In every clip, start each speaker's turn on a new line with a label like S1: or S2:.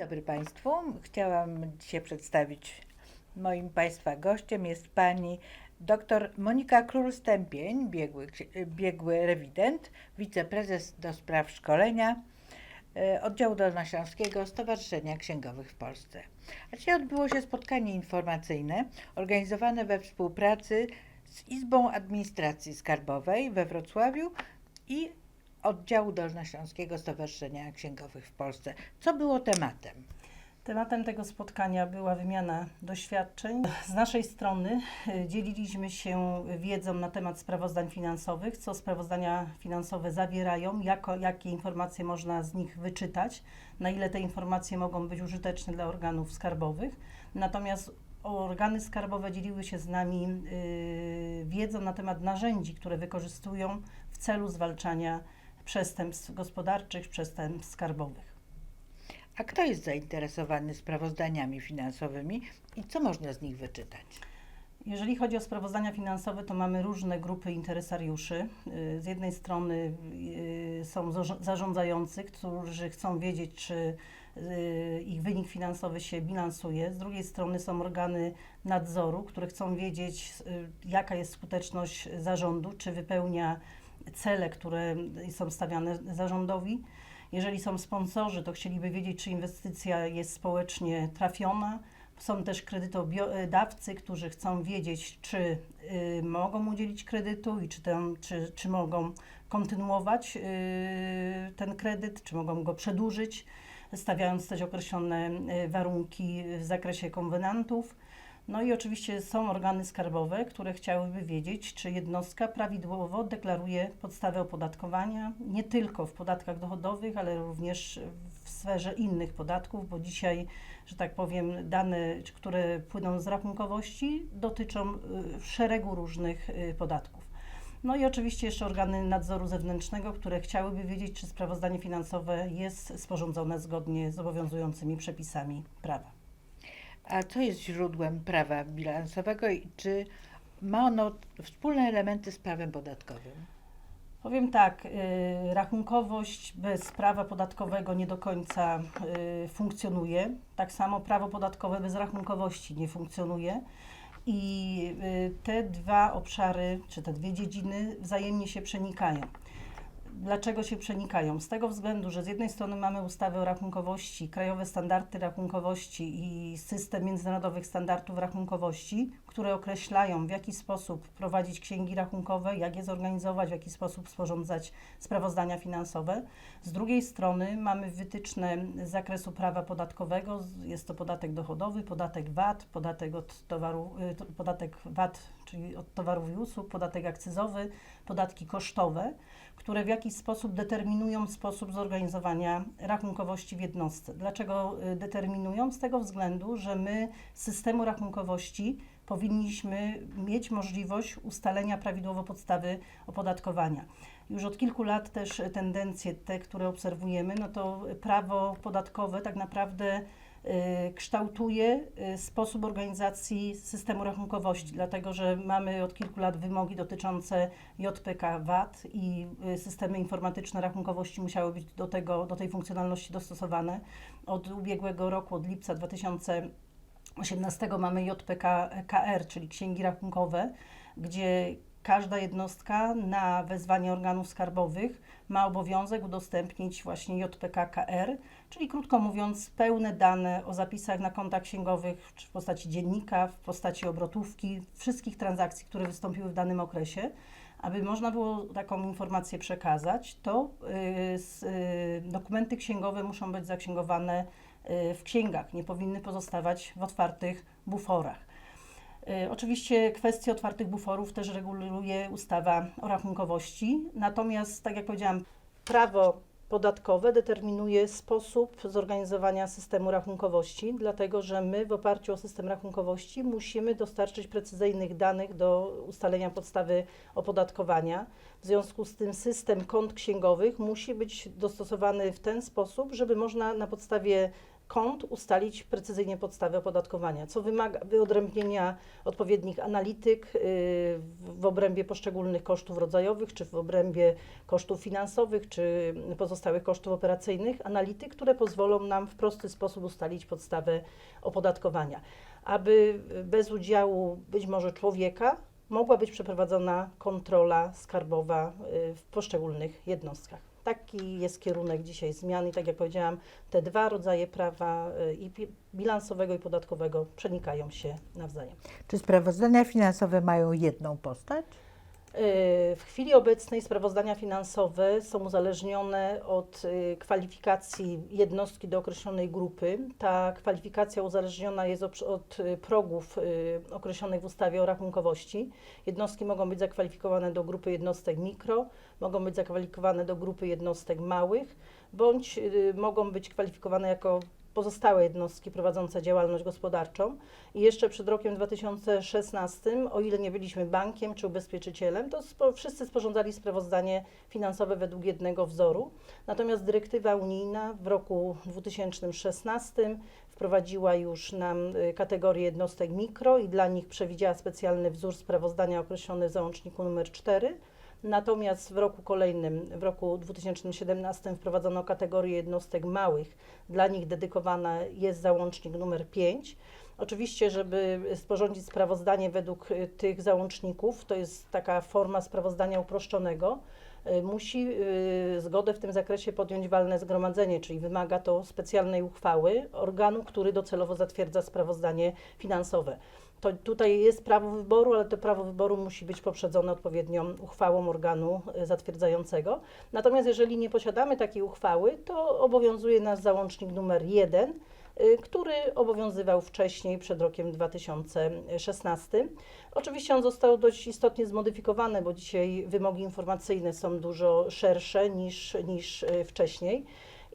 S1: dobry Państwu. Chciałam się przedstawić. Moim Państwa gościem jest pani dr Monika Król-Stępień, biegły, biegły rewident, wiceprezes do spraw szkolenia e, oddziału Dolnośląskiego Stowarzyszenia Księgowych w Polsce. A dzisiaj odbyło się spotkanie informacyjne organizowane we współpracy z Izbą Administracji Skarbowej we Wrocławiu i oddziału Dolnośląskiego Stowarzyszenia Księgowych w Polsce. Co było tematem?
S2: Tematem tego spotkania była wymiana doświadczeń. Z naszej strony e, dzieliliśmy się wiedzą na temat sprawozdań finansowych, co sprawozdania finansowe zawierają, jako, jakie informacje można z nich wyczytać, na ile te informacje mogą być użyteczne dla organów skarbowych. Natomiast organy skarbowe dzieliły się z nami y, wiedzą na temat narzędzi, które wykorzystują w celu zwalczania przestępstw gospodarczych, przestępstw skarbowych.
S1: A kto jest zainteresowany sprawozdaniami finansowymi i co można z nich wyczytać?
S2: Jeżeli chodzi o sprawozdania finansowe, to mamy różne grupy interesariuszy. Y, Z jednej strony y, są zarządzający, którzy chcą wiedzieć, czy y, ich wynik finansowy się bilansuje. Z drugiej strony są organy nadzoru, które chcą wiedzieć, jaka jest skuteczność zarządu, czy wypełnia cele, które są stawiane zarządowi. Jeżeli są sponsorzy, to chcieliby wiedzieć, czy inwestycja jest społecznie trafiona. Są też kredytodawcy, którzy chcą wiedzieć, czy y, mogą udzielić kredytu i czy, ten, czy, czy mogą kontynuować y, ten kredyt, czy mogą go przedłużyć, stawiając też określone y, warunki w zakresie konwenantów. No i oczywiście są organy skarbowe, które chciałyby wiedzieć, czy jednostka prawidłowo deklaruje podstawę opodatkowania, nie tylko w podatkach dochodowych, ale również w sferze innych podatków, bo dzisiaj, że tak powiem, dane, które płyną z rachunkowości, dotyczą y, szeregu różnych y, podatków. No i oczywiście jeszcze organy nadzoru zewnętrznego, które chciałyby wiedzieć, czy sprawozdanie finansowe jest sporządzone zgodnie z obowiązującymi przepisami prawa.
S1: A co jest źródłem prawa bilansowego i czy ma ono wspólne elementy z prawem podatkowym?
S2: Powiem tak, y, rachunkowość bez prawa podatkowego nie do końca y, funkcjonuje. Tak samo prawo podatkowe bez rachunkowości nie funkcjonuje. I y, te dwa obszary, czy te dwie dziedziny wzajemnie się przenikają. Dlaczego się przenikają? Z tego względu, że z jednej strony mamy ustawę o rachunkowości, krajowe standardy rachunkowości i system międzynarodowych standardów rachunkowości, które określają, w jaki sposób prowadzić księgi rachunkowe, jak je zorganizować, w jaki sposób sporządzać sprawozdania finansowe. Z drugiej strony mamy wytyczne z zakresu prawa podatkowego, jest to podatek dochodowy, podatek VAT, podatek od towaru, y, podatek VAT, czyli od towarów i usług, podatek akcyzowy, podatki kosztowe, które w jakiś sposób determinują sposób zorganizowania rachunkowości w jednostce. Dlaczego y, determinują? Z tego względu, że my z systemu rachunkowości powinniśmy mieć możliwość ustalenia prawidłowo podstawy opodatkowania. Już od kilku lat też tendencje te, które obserwujemy, no to prawo podatkowe tak naprawdę kształtuje y, sposób organizacji systemu rachunkowości, dlatego że mamy od kilku lat wymogi dotyczące JPK VAT i y, systemy informatyczne rachunkowości musiały być do, tego, do tej funkcjonalności dostosowane. Od ubiegłego roku, od lipca 2018 mamy JPK KR, czyli księgi rachunkowe, gdzie każda jednostka na wezwanie organów skarbowych ma obowiązek udostępnić właśnie JPK KR, czyli krótko mówiąc pełne dane o zapisach na kontach księgowych czy w postaci dziennika, w postaci obrotówki, wszystkich transakcji, które wystąpiły w danym okresie. Aby można było taką informację przekazać, to y, y, dokumenty księgowe muszą być zaksięgowane y, w księgach, nie powinny pozostawać w otwartych buforach. Y, Oczywiście kwestie otwartych buforów też reguluje ustawa o rachunkowości, natomiast, tak jak powiedziałam, prawo podatkowe determinuje sposób zorganizowania systemu rachunkowości, dlatego że my w oparciu o system rachunkowości musimy dostarczyć precyzyjnych danych do ustalenia podstawy opodatkowania. W związku z tym system kont księgowych musi być dostosowany w ten sposób, żeby można na podstawie kont ustalić precyzyjnie podstawę opodatkowania, co wymaga wyodrębnienia odpowiednich analityk y, w w obrębie poszczególnych kosztów rodzajowych, czy w obrębie kosztów finansowych, czy pozostałych kosztów operacyjnych, analityk, które pozwolą nam w prosty sposób ustalić podstawę opodatkowania. Aby bez udziału być może człowieka mogła być przeprowadzona kontrola skarbowa y, w poszczególnych jednostkach. Taki jest kierunek dzisiaj zmian i tak jak powiedziałam, te dwa rodzaje prawa y, i bilansowego i podatkowego przenikają się nawzajem.
S1: Czy sprawozdania finansowe mają jedną postać?
S2: Y, W chwili obecnej sprawozdania finansowe są uzależnione od y, kwalifikacji jednostki do określonej grupy. Ta kwalifikacja uzależniona jest od, y, progów określonych w ustawie o rachunkowości. Jednostki mogą być zakwalifikowane do grupy jednostek mikro, mogą być zakwalifikowane do grupy jednostek małych, bądź mogą być kwalifikowane jako pozostałe jednostki prowadzące działalność gospodarczą. I jeszcze przed rokiem 2016, o ile nie byliśmy bankiem czy ubezpieczycielem, to spo, wszyscy sporządzali sprawozdanie finansowe według jednego wzoru. Natomiast dyrektywa unijna w roku 2016 wprowadziła już nam y, kategorię jednostek mikro i dla nich przewidziała specjalny wzór sprawozdania określony w załączniku nr 4. Natomiast w roku kolejnym, w roku 2017 wprowadzono kategorię jednostek małych. Dla nich dedykowana jest załącznik numer 5. Oczywiście, żeby sporządzić sprawozdanie według y, tych załączników, to jest taka forma sprawozdania uproszczonego, y, musi y, zgodę w tym zakresie podjąć walne zgromadzenie, czyli wymaga to specjalnej uchwały organu, który docelowo zatwierdza sprawozdanie finansowe. To tutaj jest prawo wyboru, ale to prawo wyboru musi być poprzedzone odpowiednią uchwałą organu y, zatwierdzającego. Natomiast jeżeli nie posiadamy takiej uchwały, to obowiązuje nas załącznik numer 1, y, który obowiązywał wcześniej, przed rokiem 2016. Oczywiście on został dość istotnie zmodyfikowany, bo dzisiaj wymogi informacyjne są dużo szersze niż, niż y, wcześniej.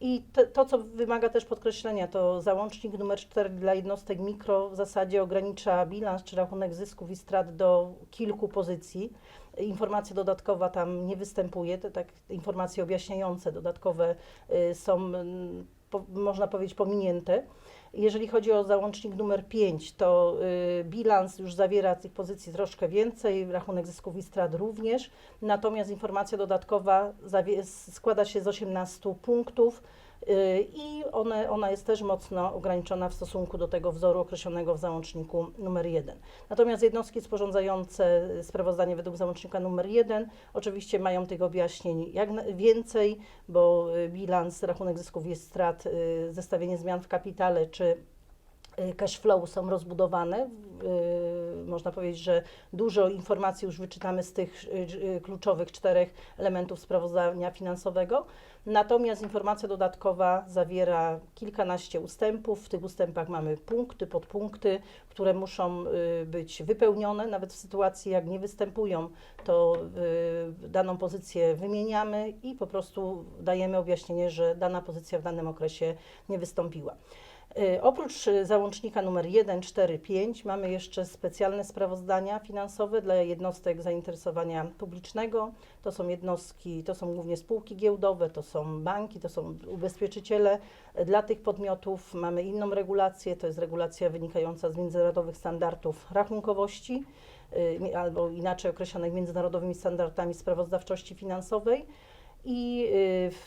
S2: I te, to, co wymaga też podkreślenia, to załącznik numer 4 dla jednostek mikro w zasadzie ogranicza bilans czy rachunek zysków i strat do kilku pozycji. Informacja dodatkowa tam nie występuje, te tak, informacje objaśniające dodatkowe y, są, mm, po, można powiedzieć, pominięte. Jeżeli chodzi o załącznik numer 5, to y, bilans już zawiera tych pozycji troszkę więcej, rachunek zysków i strat również, natomiast informacja dodatkowa składa się z 18 punktów i one, ona jest też mocno ograniczona w stosunku do tego wzoru określonego w załączniku numer 1. Natomiast jednostki sporządzające sprawozdanie według załącznika numer 1 oczywiście mają tych objaśnień jak więcej, bo y, bilans, rachunek zysków i strat, y, zestawienie zmian w kapitale czy cash flow są rozbudowane. Y, Można powiedzieć, że dużo informacji już wyczytamy z tych y, y, kluczowych czterech elementów sprawozdania finansowego. Natomiast informacja dodatkowa zawiera kilkanaście ustępów. W tych ustępach mamy punkty, podpunkty, które muszą y, być wypełnione. Nawet w sytuacji, jak nie występują, to y, daną pozycję wymieniamy i po prostu dajemy objaśnienie, że dana pozycja w danym okresie nie wystąpiła. Y, Oprócz y, załącznika numer 1, 4, 5 mamy jeszcze specjalne sprawozdania finansowe dla jednostek zainteresowania publicznego. To są jednostki, to są głównie spółki giełdowe, to są banki, to są ubezpieczyciele. Dla tych podmiotów mamy inną regulację, to jest regulacja wynikająca z międzynarodowych standardów rachunkowości y, albo inaczej określonych międzynarodowymi standardami sprawozdawczości finansowej. I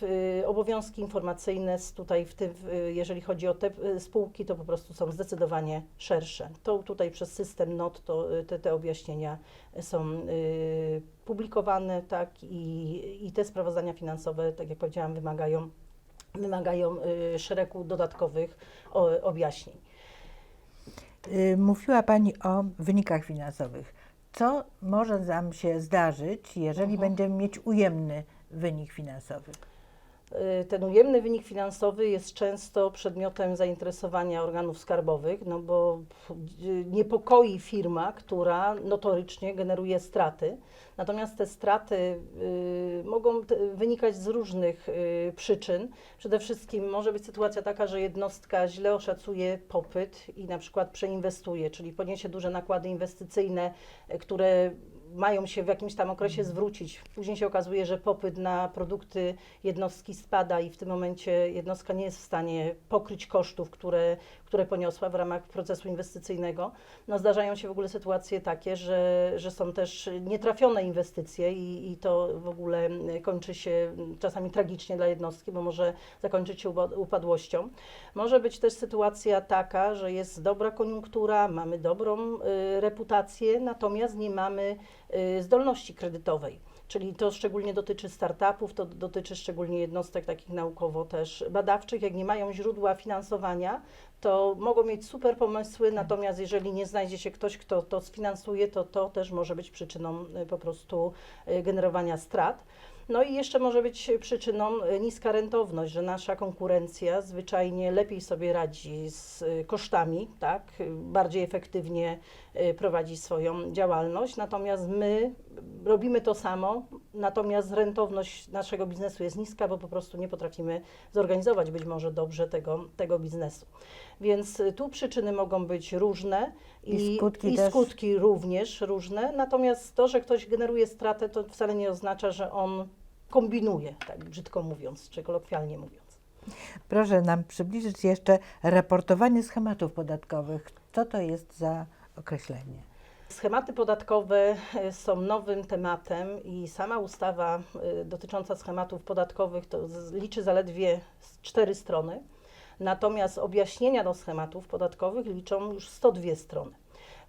S2: y, y, obowiązki informacyjne tutaj, w tym, jeżeli chodzi o te y, spółki, to po prostu są zdecydowanie szersze. To tutaj przez system NOT to, te, te objaśnienia są publikowane, tak, i, i te sprawozdania finansowe, tak jak powiedziałam, wymagają, wymagają szeregu dodatkowych objaśnień.
S1: Mówiła Pani o wynikach finansowych. Co może nam się zdarzyć, jeżeli
S2: Mhm.
S1: będziemy mieć ujemny wynik finansowy?
S2: Y, Ten ujemny wynik finansowy jest często przedmiotem zainteresowania organów skarbowych, no bo y, niepokoi firma, która notorycznie generuje straty. Natomiast te straty y, mogą wynikać z różnych przyczyn. Przede wszystkim może być sytuacja taka, że jednostka źle oszacuje popyt i na przykład przeinwestuje, czyli poniesie duże nakłady inwestycyjne, które mają się w jakimś tam okresie zwrócić. Później się okazuje, że popyt na produkty jednostki spada i w tym momencie jednostka nie jest w stanie pokryć kosztów, które, które poniosła w ramach procesu inwestycyjnego. No zdarzają się w ogóle sytuacje takie, że, że są też nietrafione inwestycje i, i to w ogóle kończy się czasami tragicznie dla jednostki, bo może zakończyć się upa- upadłością. Może być też sytuacja taka, że jest dobra koniunktura, mamy dobrą y, reputację, natomiast nie mamy zdolności kredytowej. Czyli to szczególnie dotyczy startupów, to dotyczy szczególnie jednostek takich naukowo też badawczych. Jak nie mają źródła finansowania, to mogą mieć super pomysły, natomiast jeżeli nie znajdzie się ktoś, kto to sfinansuje, to to też może być przyczyną y, po prostu y, generowania strat. No i jeszcze może być przyczyną y, niska rentowność, że nasza konkurencja zwyczajnie lepiej sobie radzi z kosztami, tak, bardziej efektywnie prowadzi swoją działalność, natomiast my robimy to samo, natomiast rentowność naszego biznesu jest niska, bo po prostu nie potrafimy zorganizować być może dobrze tego, tego biznesu. Więc y, tu przyczyny mogą być różne
S1: I skutki
S2: i
S1: też.
S2: skutki również różne, natomiast to, że ktoś generuje stratę, to wcale nie oznacza, że on kombinuje, tak brzydko mówiąc, czy kolokwialnie mówiąc.
S1: Proszę nam przybliżyć jeszcze raportowanie schematów podatkowych. Co to jest za określenie?
S2: Schematy podatkowe e, są nowym tematem i sama ustawa e, dotycząca schematów podatkowych to liczy zaledwie cztery strony, natomiast objaśnienia do schematów podatkowych liczą już 102 strony.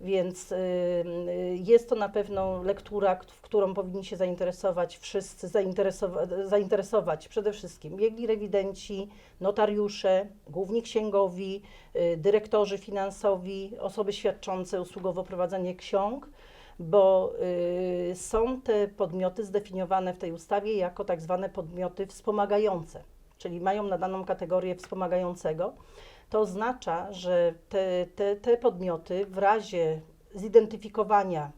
S2: Więc y, y, jest to na pewno lektura, kt- w którą powinni się zainteresować wszyscy, zainteresowa- zainteresować przede wszystkim biegli rewidenci, notariusze, główni księgowi, y, dyrektorzy finansowi, osoby świadczące usługowo prowadzenie ksiąg, bo są te podmioty zdefiniowane w tej ustawie jako tak zwane podmioty wspomagające, czyli mają nadaną kategorię wspomagającego. To oznacza, że te, te, te podmioty w razie zidentyfikowania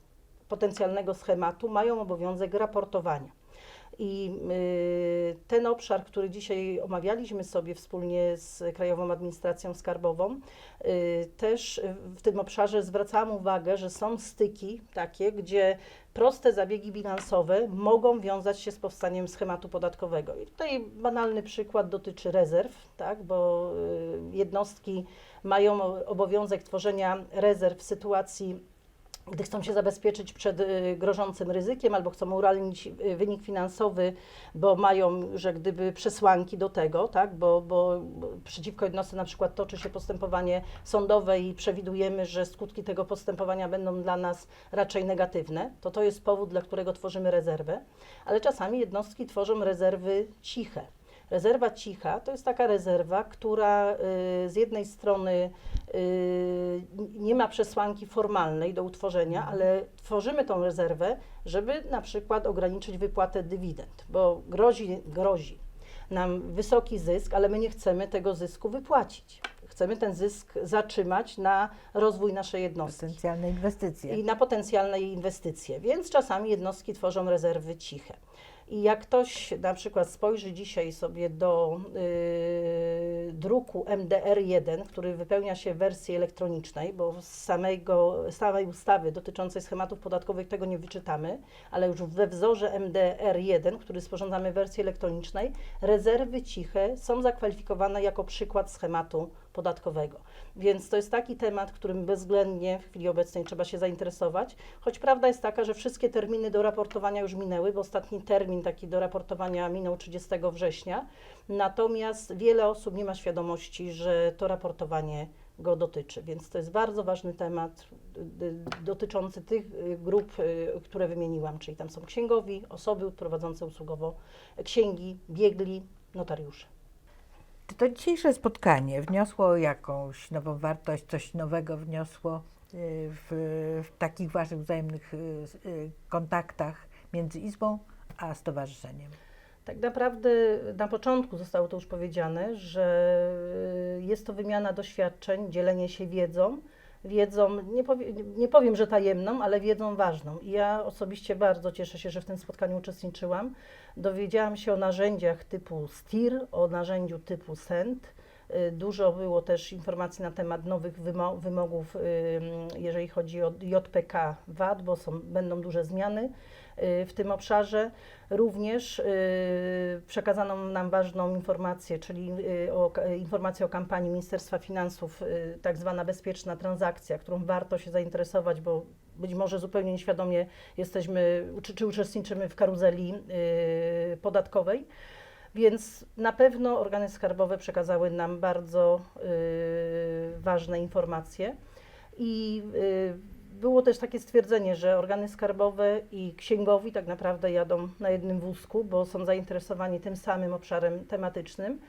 S2: potencjalnego schematu mają obowiązek raportowania. I y, ten obszar, który dzisiaj omawialiśmy sobie wspólnie z Krajową Administracją Skarbową, y, też w tym obszarze zwracałam uwagę, że są styki takie, gdzie proste zabiegi bilansowe mogą wiązać się z powstaniem schematu podatkowego. I tutaj banalny przykład dotyczy rezerw, tak, bo y, jednostki mają obowiązek tworzenia rezerw w sytuacji gdy chcą się zabezpieczyć przed y, grożącym ryzykiem albo chcą urealnić y, wynik finansowy, bo mają, że gdyby przesłanki do tego, tak, bo bo przeciwko jednostce na przykład toczy się postępowanie sądowe i przewidujemy, że skutki tego postępowania będą dla nas raczej negatywne, to to jest powód, dla którego tworzymy rezerwę, ale czasami jednostki tworzą rezerwy ciche. Rezerwa cicha to jest taka rezerwa, która y, z jednej strony y, nie ma przesłanki formalnej do utworzenia, ale tworzymy tą rezerwę, żeby na przykład ograniczyć wypłatę dywidend, bo grozi, grozi nam wysoki zysk, ale my nie chcemy tego zysku wypłacić. Chcemy ten zysk zatrzymać na rozwój naszej jednostki
S1: Potencjalne inwestycje.
S2: i na potencjalne inwestycje, więc czasami jednostki tworzą rezerwy ciche. I jak ktoś na przykład spojrzy dzisiaj sobie do y, druku MDR1, który wypełnia się w wersji elektronicznej, bo z samego, samej ustawy dotyczącej schematów podatkowych tego nie wyczytamy, ale już we wzorze MDR1, który sporządzamy w wersji elektronicznej, rezerwy ciche są zakwalifikowane jako przykład schematu podatkowego. Więc to jest taki temat, którym bezwzględnie w chwili obecnej trzeba się zainteresować, choć prawda jest taka, że wszystkie terminy do raportowania już minęły, bo ostatni termin taki do raportowania minął 30 września, natomiast wiele osób nie ma świadomości, że to raportowanie go dotyczy, więc to jest bardzo ważny temat y, y, dotyczący tych y, grup, które wymieniłam, czyli tam są księgowi, osoby prowadzące usługowo księgi, biegli, notariusze.
S1: To dzisiejsze spotkanie wniosło jakąś nową wartość, coś nowego wniosło y, w, w takich waszych wzajemnych y, y, kontaktach między Izbą a Stowarzyszeniem?
S2: Tak naprawdę na początku zostało to już powiedziane, że jest to wymiana doświadczeń, dzielenie się wiedzą. Wiedzą, nie, powie, nie powiem, że tajemną, ale wiedzą ważną. I ja osobiście bardzo cieszę się, że w tym spotkaniu uczestniczyłam. Dowiedziałam się o narzędziach typu STIR, o narzędziu typu SENT, Y, Dużo było też informacji na temat nowych wymo- wymogów, ym, jeżeli chodzi o JPK VAT, bo są, będą duże zmiany y, w tym obszarze. Również y, przekazano nam ważną informację, czyli y, o, informację o kampanii Ministerstwa Finansów, y, tak zwana bezpieczna transakcja, którą warto się zainteresować, bo być może zupełnie nieświadomie jesteśmy, czy, czy uczestniczymy w karuzeli y, podatkowej. Więc na pewno organy skarbowe przekazały nam bardzo y, ważne informacje. I y, było też takie stwierdzenie, że organy skarbowe i księgowi tak naprawdę jadą na jednym wózku, bo są zainteresowani tym samym obszarem tematycznym.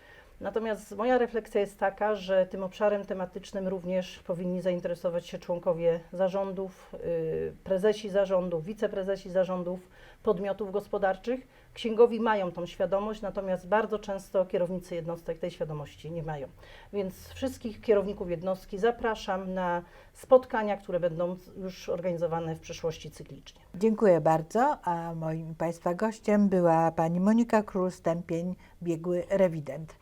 S2: Natomiast moja refleksja jest taka, że tym obszarem tematycznym również powinni zainteresować się członkowie zarządów, y, prezesi zarządów, wiceprezesi zarządów podmiotów gospodarczych. Księgowi mają tą świadomość, natomiast bardzo często kierownicy jednostek tej świadomości nie mają. Więc wszystkich kierowników jednostki zapraszam na spotkania, które będą już organizowane w przyszłości cyklicznie.
S1: Dziękuję bardzo, a moim Państwa gościem była pani Monika Król-Stępień, biegły rewident.